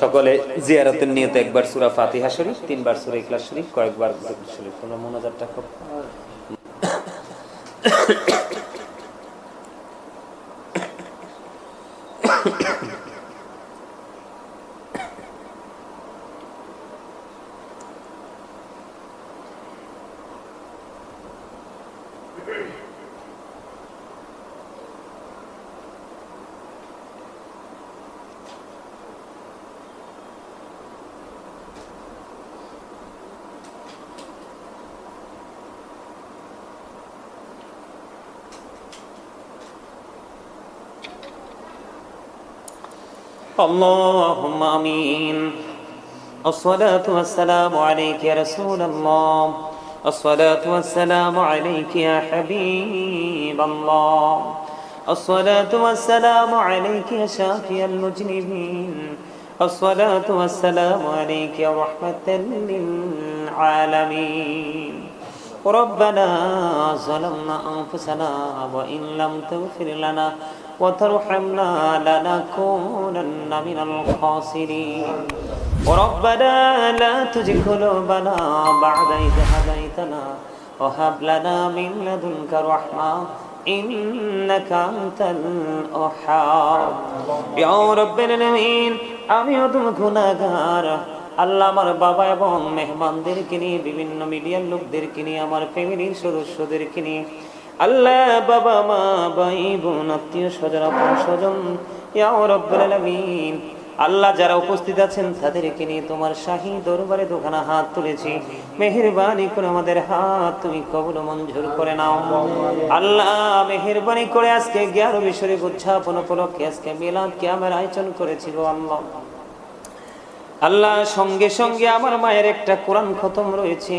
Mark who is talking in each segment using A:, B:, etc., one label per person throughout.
A: সকলে জিয়ারতের নিয়ত একবার সুরা ফাতিহা শরীফ, তিনবার সূরা ইকলাস শরীফ, কয়েকবার শরীফ। তোমরা মোনাজাতটা খুব اللهم آمين. الصلاة والسلام عليك يا رسول الله. الصلاة والسلام عليك يا حبيب الله. الصلاة والسلام عليك يا شافي المجرمين الصلاة والسلام عليك يا رحمة للعالمين. ربنا ظلمنا أنفسنا وإن لم تغفر لنا وترحمنا لنكونن من الخاسرين ربنا لا تزغ قلوبنا بعد إذ هديتنا وهب لنا من لدنك رحمة إنك أنت الوهاب يا رب العالمين আমিও তুমি গুণাগার আল্লাহ আমার বাবা এবং মেহমানদেরকে নিয়ে বিভিন্ন মিডিয়ার লোকদেরকে নিয়ে আমার ফ্যামিলির সদস্যদেরকে নিয়ে আল্লাহ বাবা, মা, ভাই, বোন, আত্মীয় স্বজন, আপন স্বজন আল্লাহ যারা উপস্থিত আছেন, তাদেরকে নিয়ে তোমার শাহী দরবারে দোকানা হাত তুলেছি। মেহেরবানি করে আমাদের হাত তুমি কবল মঞ্জুর করে নাও। আল্লাহ মেহেরবানি করে আজকে জ্ঞান বিষয়ে উদযাপন উপলক্ষে আজকে মিলাদ কিয়ামের আয়োজন করেছি গো আল্লাহ। আল্লাহ সঙ্গে সঙ্গে আমার মায়ের একটা কোরআন খতম রয়েছে।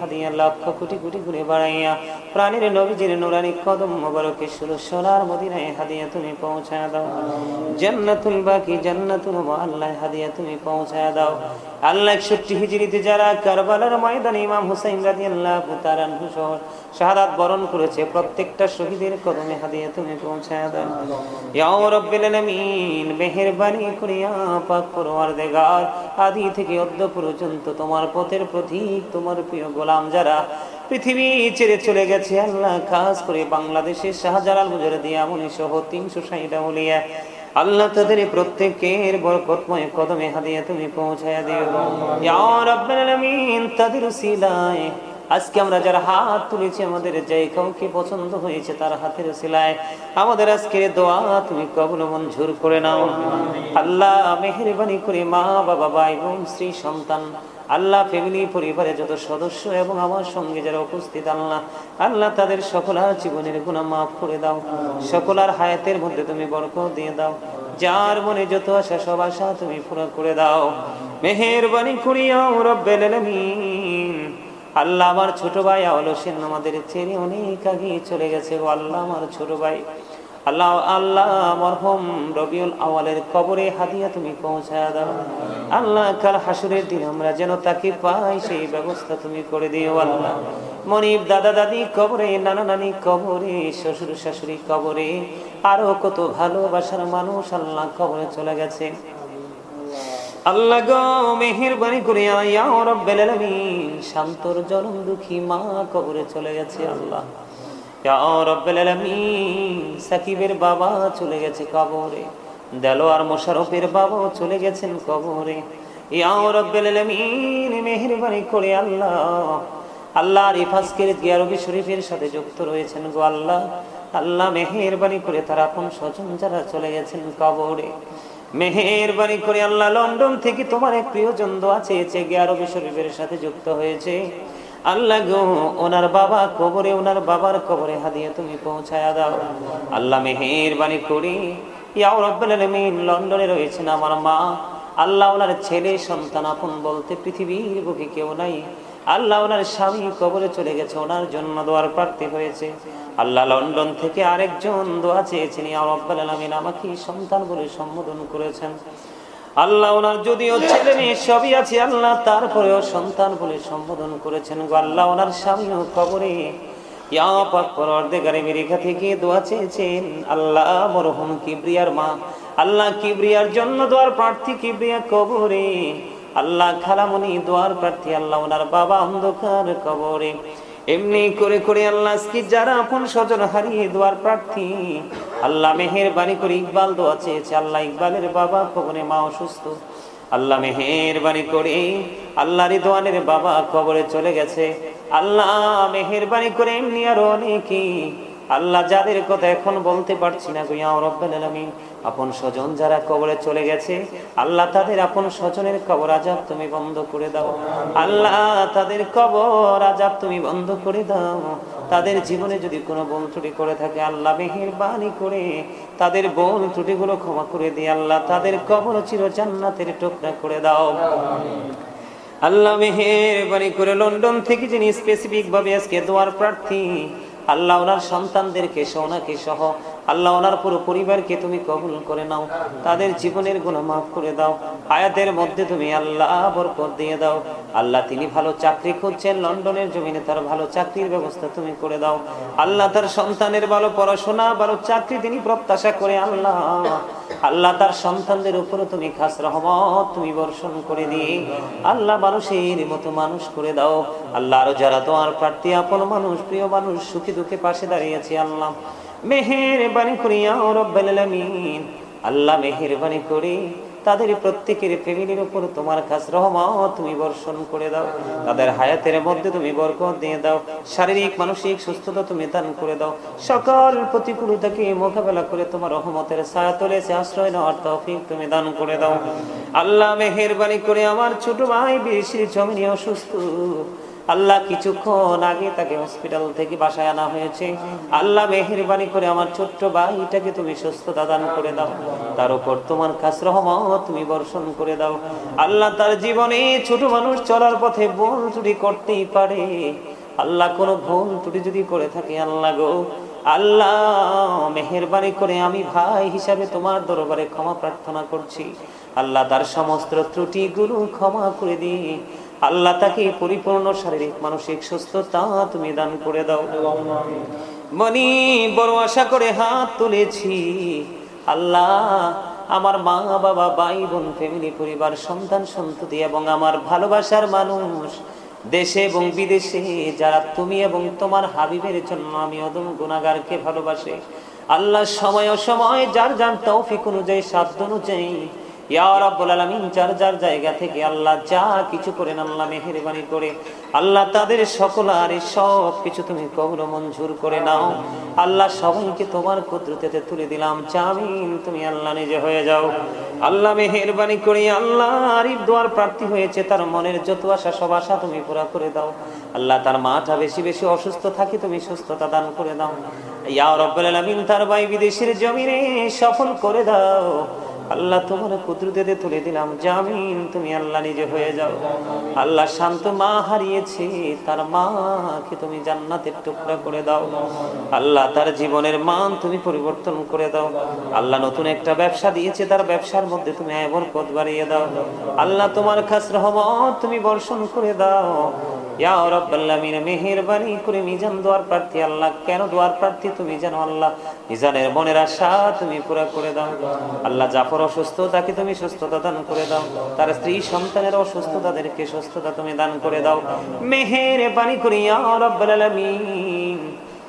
A: হাদিয়া লক্ষ কোটি কোটি গুণে তুমি পৌঁছায় দাও। জান্নাতুল আল্লাহ হাদিয়া তুমি পৌঁছায় দাও। আল্লাহ একষট্টি হিজড়িতে যারা কারবালার ময়দানে ইমাম হুসাইন তাআলা আনহু সহ শাহাদাত বরণ করেছে, প্রত্যেকটা শহীদের কদমে হাদিয়া তুমি পৌঁছায় দাও। ইয়া রাব্বিল আলামিন, মেহেরবানি করিয়া পাক পরওয়ারদিগার, আদি থেকে অদ্য পর্যন্ত তোমার পথের প্রতীক, তোমার প্রিয় গোলাম যারা পৃথিবী ছেড়ে চলে গেছে, আল্লাহ খাস করে বাংলাদেশের শাহজালাল মুজারদিয়া মুনি সহ তিনশো ষাটটা মুলিয়া আল্লাহ তাদের প্রত্যেকের বরকতময় কদমে হাদিয়া তুমি পৌঁছায়া দিও। ইয়া রাব্বুল আলামিন, তাদের উসিলায় আজকে আমরা যারা হাত তুলেছি, আমাদের যে কাউকে পছন্দ হয়েছে তার হাতের সিলায়, আমাদের আজকে দোয়া তুমি কবল মঞ্জুর করে নাও। আল্লাহ মেহরবানি করে মা, বাবা, ভাই বোন, স্ত্রী, সন্তান, আল্লাহ ফ্যামিলি পরিবারে যত সদস্য এবং আমার সঙ্গে যারা উপস্থিত, আল্লাহ আল্লাহ তাদের সকলার জীবনের গুণা মাফ করে দাও। সকলার হায়াতের মধ্যে তুমি বরকত দিয়ে দাও। যার মনে যত আশা, সব আশা তুমি পুরো করে দাও। মেহেরবানি করিয়াও রব্বেল আল্লাহ আমার ছোট ভাই, আওয়াল হোসেন আমাদের ছেড়ে অনেক আগে চলে গেছে ও আল্লাহ আমার ছোট ভাই। আল্লাহ আল্লাহ মরহম রবিউল আওয়ালের কবরে হাদিয়া তুমি পৌঁছায় দাও। আল্লাহ, কাল হাসুরের দিন আমরা যেন তাকে পাই, সেই ব্যবস্থা তুমি করে দিও আল্লাহ। মনিব দাদা দাদি কবরে, নানা নানি কবরে, শ্বশুর শাশুড়ি কবরে, আরও কত ভালোবাসার মানুষ আল্লাহ কবরে চলে গেছে। আল্লাহ গো, মেহেরবানি করে ইয়া রাব্বাল আলামিন, শান্তর জনম দুঃখী মা কবরে চলে গেছে আল্লাহ। ইয়া রাব্বাল আলামিন, সাকিবের বাবা চলে গেছে কবরে, দেলোয়ার মোশারফের বাবাও চলে গেছেন কবরে। ইয়া রাব্বাল আলামিন, মেহেরবানি করে আল্লাহ আল্লাহ রিফাসকের গিয়ারবি শরীফের সাথে যুক্ত রয়েছেন গো আল্লাহ। আল্লাহ মেহেরবানি করে তারা আপন স্বজন যারা চলে গেছেন কবরে। মেহেরবানি করে আল্লাহ লন্ডন থেকে তোমার এক প্রিয়জন দোয়া চেয়েছে গিয়ারবি শরীফের সাথে যুক্ত হয়েছে। আল্লাহ গো, ওনার বাবা কবরে, ওনার বাবার কবরে হাদিয়া তুমি পৌঁছায়া দাও। আল্লাহ মেহেরবানি করি ইয়াও রব্বুল লন্ডনে রয়েছেন আমার মা। আল্লাহ ওনার ছেলে, সন্তান আপন বলতে পৃথিবীর বুকে কেউ নাই। আল্লাহ ওনার স্বামী কবরে চলে গেছে, ওনার জন্য দোয়ার প্রার্থী হয়েছে। আল্লাহ লন্ডন থেকে আরেকজন দোয়া চেয়েছেন আলামিন, আমাকে সন্তান বলে সম্বোধন করেছেন। আল্লাহ ওনার যদিও ছেলে মেয়ে সবই আছে, আল্লাহ তারপরেও সন্তান বলে সম্বোধন করেছেন। আল্লাহ ওনার স্বামীও কবরে, ইয়া পাক পরওয়ারদিগারে মেরিকা থেকে দোয়া চেয়েছেন। আল্লাহ কিবরিয়ার মা, আল্লাহ কিবরিয়ার জন্য দোয়ার প্রার্থী কিবরিয়া কবরে। আল্লাহ খালামনি দোয়ার প্রার্থী, আল্লাহ ওনার বাবা অন্ধকার কবরে। এমনি করে করে আল্লাহ কি যারা আপন স্বজন হারিয়ে দোয়ার প্রার্থী, আল্লাহ মেহের বাড়ি করে ইকবাল দোয়া চেয়েছে, আল্লাহ ইকবালের বাবা কবরে মা অসুস্থ। আল্লাহ মেহের বাড়ি করে আল্লাহ রিদওয়ানের বাবা কবরে চলে গেছে। আল্লাহ মেহের বাড়ি করে এমনি আরও অনেকেই আল্লাহ যাদের কথা এখন বলতে পারছি না গুইয়া রব্বাল আপন স্বজন যারা কবরে চলে গেছে, আল্লাহ তাদের আপন স্বজনের কবর আজাব তুমি বন্ধ করে দাও। আল্লাহ তাদের কবর আজাব তুমি বন্ধ করে দাও। তাদের জীবনে যদি কোনো বোন ত্রুটি করে থাকে, আল্লাহ মেহেরবানি করে তাদের বোন ত্রুটিগুলো ক্ষমা করে দিয়ে আল্লাহ তাদের কবর চির জান্নাতের টুকরা করে দাও। আল্লাহ মেহেরবানি করে লন্ডন থেকে যিনি স্পেসিফিক ভাবে আজকে দোয়ার প্রার্থী, আল্লাহ ওনার সন্তানদেরকে, সোনাকে সহ আল্লাহ ওনার পুরো পরিবারকে তুমি কবুল করে নাও, তাদের জীবনের গুণ মাফ করে দাও, আয়াতের মধ্যে তুমি আল্লাহ বরকত দিয়ে দাও। আল্লাহ তিনি ভালো চাকরি খুঁজছেন, লন্ডনের জমিনে তার ভালো চাকরির ব্যবস্থা তুমি করে দাও। আল্লাহ তার সন্তানের ভালো পড়াশোনা, ভালো চাকরি তিনি প্রত্যাশা করে আল্লাহ। আল্লাহ তার সন্তানদের উপরে তুমি খাস রহমত তুমি বর্ষণ করে দিয়ে আল্লাহ মানুষের মতো মানুষ করে দাও। আল্লাহ আরও যারা তোমার প্রার্থী, আপন মানুষ, প্রিয় মানুষ, সুখী দুঃখে পাশে দাঁড়িয়েছে আল্লাহ। করিয়া আল্লাহ মেহেরবানি তাদের প্রত্যেকের ফ্যামিলির উপর তোমার তুমি বর্ষণ করে দাও। তাদের হায়াতের মধ্যে তুমি বরকত দিয়ে দাও। শারীরিক, মানসিক সুস্থতা তুমি দান করে দাও। সকল প্রতিকূলতাকে মোকাবেলা করে তোমার রহমতের ছায়া তোলেছে, আশ্রয় নেওয়ার তৌফিক তুমি দান করে দাও। আল্লাহ মেহেরবানি করে আমার ছোট ভাই বেশি জমিনে অসুস্থ। আল্লাহ কিছুক্ষণ আগে তাকে হসপিটাল থেকে বাসায় আনা হয়েছে। আল্লাহ মেহেরবানি করে আমার ছোট্ট ভাইটাকে তুমি সুস্থতা দান করে দাও। তার উপর তোমার কাছ রহমত তুমি বর্ষণ করে দাও। আল্লাহ তার জীবনে ছোট মানুষ চলার পথে ভুল চুরি করতেই পারে। আল্লাহ কোনো ভুল ত্রুটি যদি করে থাকে, আল্লাহ গো, আল্লাহ মেহেরবানি করে আমি ভাই হিসাবে তোমার দরবারে ক্ষমা প্রার্থনা করছি। আল্লাহ তার সমস্ত ত্রুটিগুলো ক্ষমা করে দিই আল্লাহ তাকে পরিপূর্ণ শারীরিক মানসিক সুস্থতা তুমি দান করে দাও। মনি বড় আশা করে হাত তুলেছি। আল্লাহ, আমার মা, বাবা, ভাই, বোন ফ্যামিলি পরিবার, সন্তান, সন্ততি এবং আমার ভালোবাসার মানুষ দেশে এবং বিদেশে, যারা তুমি এবং তোমার হাবিবের জন্য আমি অদম গুণাগারকে ভালোবাসে। আল্লাহ, সময় সময় যার যার তৌফিক অনুযায়ী, সাধ্য অনুযায়ী যার যার জায়গা থেকে আল্লাহ যা কিছু করেন করে, আল্লাহ তাদের সকল সব কিছু তুমি করে নাও। আল্লাহ তোমার তুলে দিলাম। তুমি আল্লাহ নিজে হয়ে যাও। করে আল্লাহ আরিফ দোয়ার প্রার্থী হয়েছে, তার মনের যত আশা, সব আশা তুমি পুরা করে দাও। আল্লাহ তার মাটা বেশি বেশি অসুস্থ থাকে, তুমি সুস্থতা দান করে দাও। ইয়া রাব্বুল আলামিন, তার ভাই বিদেশের জমিনে সফল করে দাও। আল্লাহ তোমার কুদরতে তুলে দিলাম। জামিন, তুমি আল্লাহ নিজে হয়ে যাও। আল্লাহ শান্ত মা হারিয়েছে, তার মাকে তুমি জান্নাতের টুকরা করে দাও। আল্লাহ তার জীবনের মান তুমি পরিবর্তন করে দাও। আল্লাহ নতুন একটা ব্যবসা দিয়েছে, তার ব্যবসার মধ্যে তুমি বরকত বাড়িয়ে দাও। আল্লাহ তোমার খাস রহমত তুমি বর্ষণ করে দাও। ইয়া করে প্রার্থী আল্লাহ, কেন প্রার্থী আল্লাহ? আশা তুমি পুরা করে দাও। আল্লাহ জাফর তুমি সুস্থতা দান করে দাও। তার স্ত্রী সন্তানের সুস্থতা তুমি দান করে দাও। করে ইয়া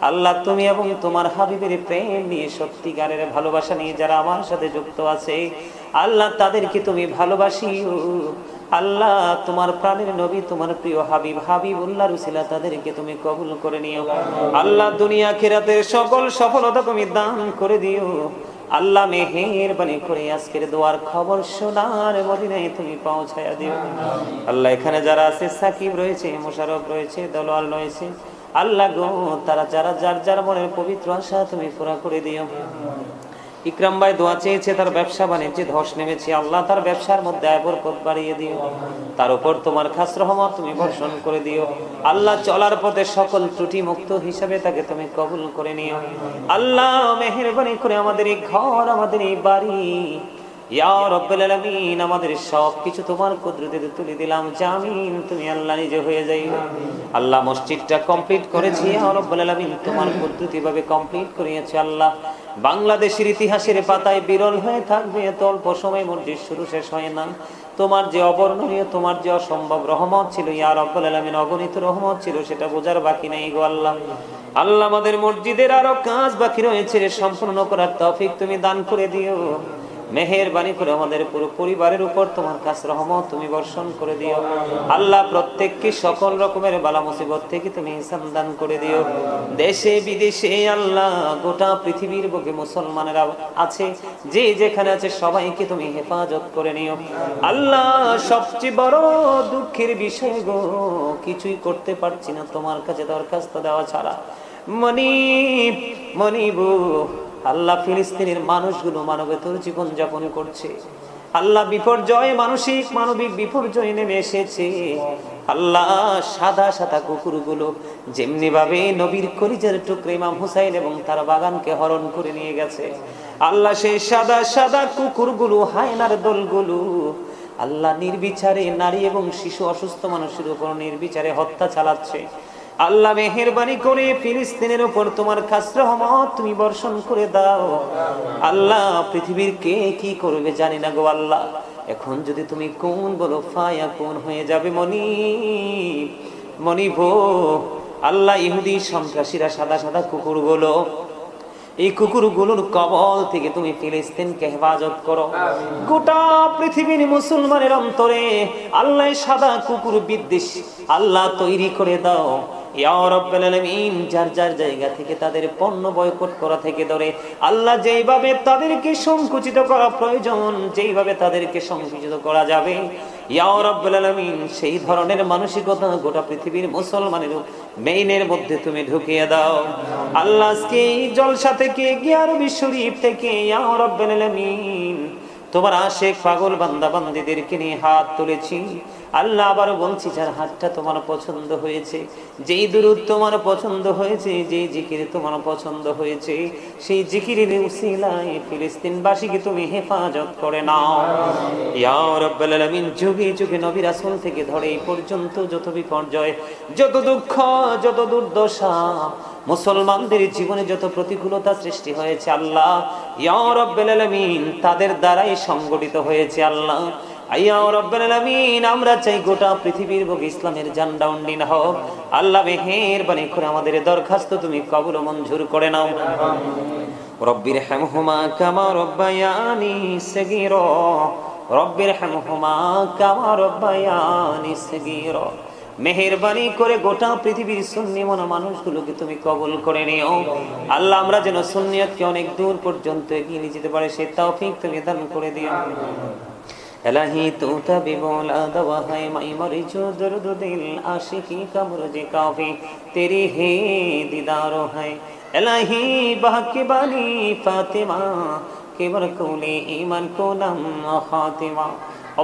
A: আল্লাহ তুমি এবং তোমার হাবিবের প্রেম নিয়ে সত্যিকারের ভালোবাসা নিয়ে যারা আমার সাথে যুক্ত আছে, আল্লাহ তাদেরকে তুমি ভালোবাসিও। আল্লাহ, তোমার প্রাণের নবী, তোমার প্রিয় হাবিব হাবিব উল্লাহ রুসিলা তাদেরকে তুমি কবুল করে নিও। আল্লাহ, দুনিয়া খেরাতের সকল সফলতা তুমি দান করে দিও। আল্লাহ, মেহেরবানি করে আজকের দোয়ার খবর শোনার মদিনায় তুমি পৌঁছায়া দিও। আল্লাহ, এখানে যারা আছে, সাকিব রয়েছে মোশারফ রয়েছে, দলোয়াল রয়েছে। আল্লাহ গো, তারা যারা, যার যার মনের পবিত্র আশা তুমি পুরা করে দিও। ইকরাম ভাই দোয়া চেয়েছে, তার ব্যবসা বাণিজ্যে ধস নেমেছে। আল্লাহ তার ব্যবসার মধ্যে আয় বরকত বাড়িয়ে দিও। তার উপর তোমার খাস রহমত তুমি বর্ষণ করে দিও। আল্লাহ চলার পথে সকল ত্রুটি মুক্ত হিসাবে তাকে তুমি কবুল করে নিও। আল্লাহ মেহরবানি করে আমাদের এই ঘর, আমাদের এই বাড়ি আমাদের সব কিছু তোমার কুদরতে তুলে দিলাম, জামিন, তুমি আল্লাহ নিজে হয়ে যাই আল্লাহ মসজিদটা কমপ্লিট করেছি, ইয়া রব্বুল তোমার কুদরতি ভাবে কমপ্লিট করিয়েছে আল্লাহ। বাংলাদেশের ইতিহাসের পাতায় বিরল হয়ে থাকবে, এত অল্প সময় মসজিদ শুরু শেষ হয় না। তোমার যে অবর্ণনীয়, তোমার যে অসম্ভব রহমত ছিল, ইয়া রব্বুল আলামিন, অগণিত রহমত ছিল, সেটা বোঝার বাকি নেই গো আল্লাহ। আল্লাহ আমাদের মসজিদের আরও কাজ বাকি রয়েছে, সম্পূর্ণ করার তফিক তুমি দান করে দিও। মেহেরবানি করে আমাদের পুরো পরিবারের উপর তোমার কাছে রহমত তুমি বর্ষণ করে দিও। আল্লাহ প্রত্যেককে সকল রকমের বালা মুসিবত থেকে তুমি ইনসান দান করে দিও। দেশে, বিদেশে আল্লাহ গোটা পৃথিবীর বুকে মুসলমানেরা আছে, যে যেখানে আছে সবাইকে তুমি হেফাজত করে নিও। আল্লাহ সবচেয়ে বড় দুঃখের বিষয় গো, কিছুই করতে পারছি না, তোমার কাছে দরখাস্ত দেওয়া ছাড়া। মনিব, মনিবু আল্লাহ ফিলিস্তিনের মানুষগুলো মানবেতর জীবন যাপন করছে। আল্লাহ বিপর্যয় মানসিক, মানবিক বিপর্যয় নেমে এসেছে। আল্লাহ সাদা সাদা কুকুরগুলো যেমনি ভাবে নবীর করিজার টুকরে ইমাম হুসাইন এবং তার বাগানকে হরণ করে নিয়ে গেছে। আল্লাহ সেই সাদা সাদা কুকুরগুলো, হায়নার দলগুলো, আল্লাহ নির্বিচারে নারী এবং শিশু অসুস্থ মানুষের উপর নির্বিচারে হত্যা চালাচ্ছে। আল্লাহ মেহেরবানি করে ফিলিস্তিনের উপর তোমার খাস রহমত তুমি বর্ষণ করে দাও। আল্লাহ, পৃথিবীর কে কি করবে জানি না গো আল্লাহ। এখন যদি তুমি কোন বলো, ফায়া কোন হয়ে যাবে মনি? ভো, আল্লাহ ইহুদি সন্ত্রাসীরা সাদা সাদা কুকুর কুকুরগুলো, এই কুকুরগুলোর কবল থেকে তুমি ফিলিস্তিনকে হেফাজত করো। গোটা পৃথিবীর মুসলমানের অন্তরে আল্লাহ সাদা কুকুর বিদ্বেষ আল্লাহ তৈরি করে দাও। যার যার জায়গা থেকে তাদের পণ্য বয়কট করা থেকে ধরে, আল্লাহ যেইভাবে তাদেরকে সংকুচিত করা প্রয়োজন, যেইভাবে তাদেরকে করা যাবে সেই ধরনের মানসিকতা গোটা পৃথিবীর মুসলমানের মেইনের মধ্যে তুমি ঢুকিয়ে দাও। আল্লাহ জলসা থেকে শরীফ থেকে তোমার আশেক পাগল বান্দা বান্দিদেরকে নিয়ে হাত তুলেছি। আল্লাহ আবারও বলছি, যার হাতটা তোমার পছন্দ হয়েছে, যেই দূরত তোমার পছন্দ হয়েছে, যেই জিকির তোমার পছন্দ হয়েছে, সেই জিকিরের উসিলায় ফিলিস্তিনবাসীকে তুমি হেফাজত করে নাও। ইয়া যুগে যুগে নবী রাসূল থেকে ধরে এই পর্যন্ত যত বিপর্যয়, যত দুঃখ, যত দুর্দশা, মুসলমানদের জীবনে যত প্রতিকূলতা সৃষ্টি হয়েছে আল্লাহ, ইয়া তাদের দ্বারাই সংগঠিত হয়েছে আল্লাহ। আইয়া রাব্বুল আলামিন, আমরা চাই গোটা পৃথিবীর বুক ইসলামের জান্ডা উন্ডিন হোক। আল্লাহ মেহেরবানি করে আমাদের দরখাস্ত তুমি কবুল ও মঞ্জুর করে নাও। রব্বির হামহুমা কামা রব্বায়ানি সগীরা। রব্বির হামহুমা কামা রব্বায়ানি সগীরা। মেহেরবানি করে গোটা পৃথিবীর সুন্নি মনা মানুষগুলোকে তুমি কবুল করে নিও। আল্লাহ, আমরা যেন সুন্নিয়তকে অনেক দূর পর্যন্ত এগিয়ে নিয়ে যেতে পারে, সে তৌফিক তুমি দান করে দিও। এলাহি তুতা বিমলা দবাহাই মাই মরিচো দরদ দিল আশিকি কামরজে কাফি তেরি হে দিদারো হাই এলাহি বাকি বানি ফাতিমা, কেবর কোলে ইমান কোলাম খাতিমা।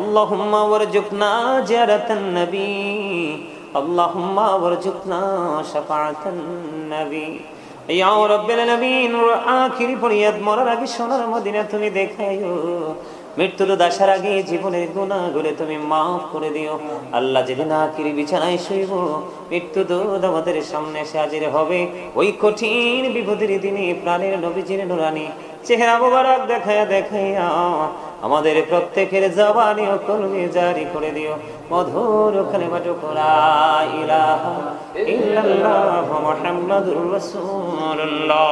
A: اللهم وارزقنا زيارة النبي اللهم وارزقنا شفاعة النبي يا رب العالمين آخر পরিয়াদ মরার আগে সোনার মদিনা তুমি দেখায়ো মৃত্যুর দাসার আগে জীবনের গুণাগুলো তুমি মাফ করে দিও। আল্লাহ যেদিন আখিরি বিছানায় শুইব, মৃত্যু দূত আমাদের সামনে এসে হাজির হবে। ওই কঠিন বিপদের দিনে প্রাণের নবীজির নুরানি, চেহারা মোবারক দেখায়া দেখাইয়া আমাদের প্রত্যেকের জবানি ও কলমে জারি করে দিও। মধুর কালেমা টুকরা ইলাহা ইল্লাল্লাহ মুহাম্মাদুর রাসূলুল্লাহ।